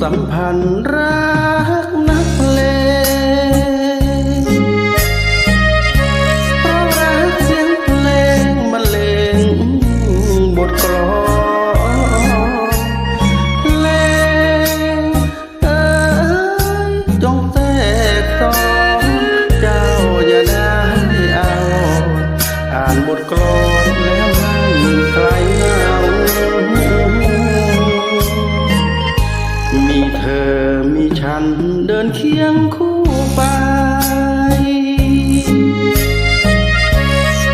สัมพันธ์รักนักเลงเพราะรักเสียงเพลงมันเลงบทกลอนเลงเอ้ยจง ไป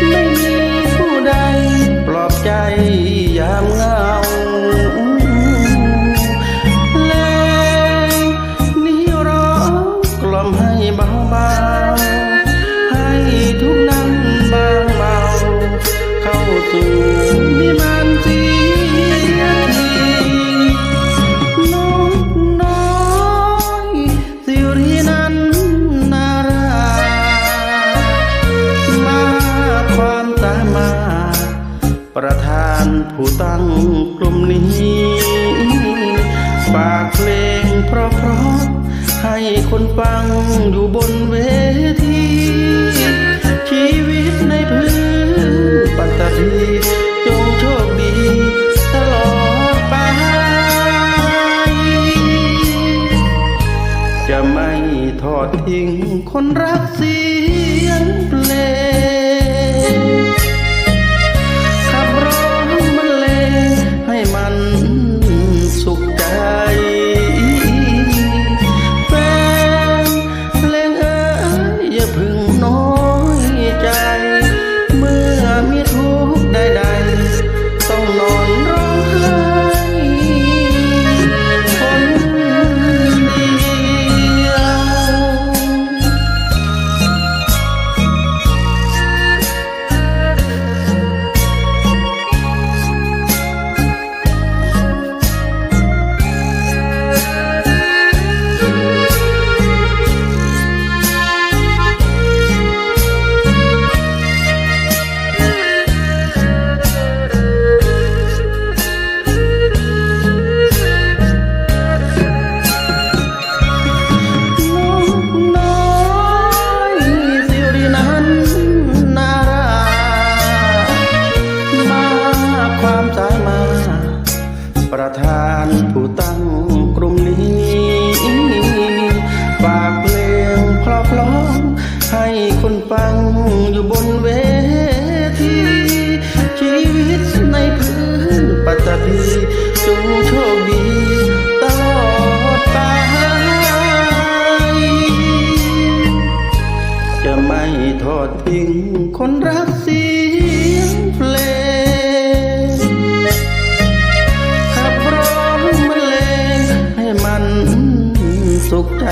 ไม่มีผู้ใดปลอบใจยามเหงา ประธานผู้ตั้งกลุ่มนี้ฝากเพลงเพราะๆให้คนฟังอยู่บนเวที ชีวิตในพื้นปัตตภีจงโชคดีตลอดไป จะไม่ทอดทิ้งคนรักเสียงเพลงานผู้ตั้งกลุ่มนี้ ฝากเพลงเพราะร้องให้คนฟังอยู่บนเวที ชีวิตในพื้นปัตตภีจงโชคดีตลอดไป จะไม่ทอดทิ้งคน สุขใจ